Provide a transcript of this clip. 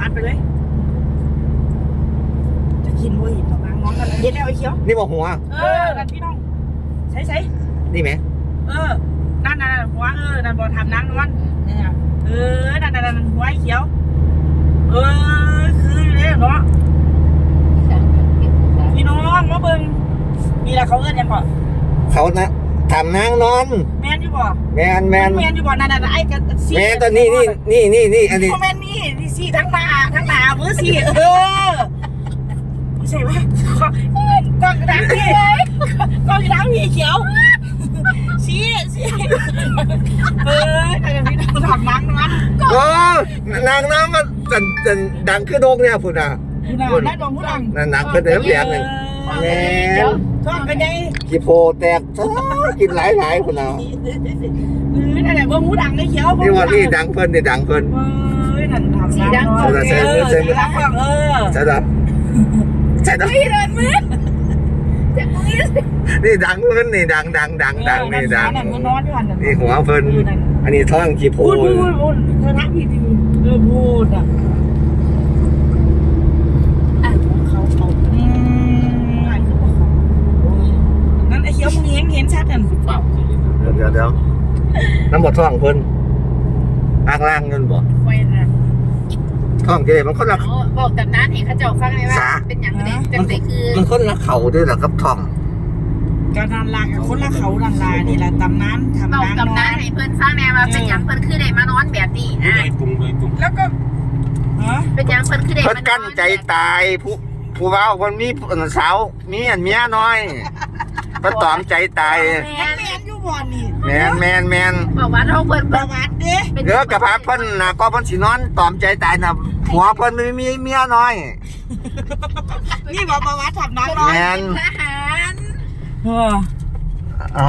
อัดไปเลย จะกินบ่หินของนางน้องกันเย็นแล้วไอ้เขียว นี่บอกหัว เออกันพี่น้องใช่ใช่นี่ไหม เออ นั่นนั่นนั่นหัวเออ นั่นบอทำนางนวลเนี่ยเออ นั่นนั่นนั่นหัวไอ้เขียว เออ คือเลยเนาะพี่น้องมาเบิ่งนี่แหละเขาเอิ้นยังบ่เขานะทำนางนอน แม่นอยู่บ่แมนแมนแม่นอยู่บ่นั่นน่ะไอ้กันสีแมนตอนนี้นี่นี่นี่นี่อันนี้บ่แม่นนี่นี่สีทั้งหน้าทั้งหน้ามือสีเออไม่ใช่ว่ากล้องดังพี่กล้องดังพี่เขียวสีสีเออนั่นน่ะพี่น้องทำนังนั้นโอ้นางน้ำมันจันจันดังขึ้นโดกเนี่ยพุ่นอะพี่น้องน่าดองผู้ดังนั่นหนักเพิ่นเดิมแหลมหนึ่งแมนท้องเป็นไงขี้โพแตกซะกินหลายหลายพุ่นอะเออนั่นแหละเบิ่งผู้ดังไอ้เขียวนี่ว่านี่ดังเพิ่นนี่ดังเพิ่นเออ นั่นทำนังเนาะเออใส่มือใส่มือดังฟังเออใช่ดับใช่ดับพี่เดินมือจะมือนี่ดังเพิ่นนี่ดังดังดังดังนี่ดังนั่นมันนอนอยู่หันนี่หัวเพิ่นอันนี้ท้องขี้โพพูดพูดพูดพูดเธอทักพี่ดีเออพูดอะอะเขาเขาอืมอะเขาบอกเขานั่นไอ้เขียวมึงเห็นเห็นชัดกันเดี๋ยวเดี๋ยวเดี๋ยวน้ำบดท้องเพิ่นล่างล่างเงินบ่ไว้นะ ท้องเจมันคนละเอาบอกตำนานเห็นเขาเจ้าฟังเลยว่าสาเป็นอย่างไรจังไรคือมันคนละเข่าด้วยเหรอครับท้องการนันลากับคนละเขานันลานี่แหละตำนานทำบอกนานตำนานให้เพื่อนฟังแน่ว่าเป็นอย่างเพื่อนคือได้มานอนแบบนี้นะแล้วก็ฮะเป็นอย่างเพื่อนคือได้เพิ่นมานอนกั้นใจตายผู้ผู้เว้าเพิ่นมีสาวมีอันเมียน้อยเพิ่นตอมใจตายแม่แม่อยู่ บ่อนนี่แมนแมนแมนบอกว่าเราเพื่อนปเพื่อระนวัติเด้เด้อกระพาเพิ่นน่ะก็เพิ่นสินอนตอมใจตายน่ะหัวเพิ่นมีมีเมียน้อย นี่บอกประวัติทำนานแมเนาะนทหาร เออ เอ้า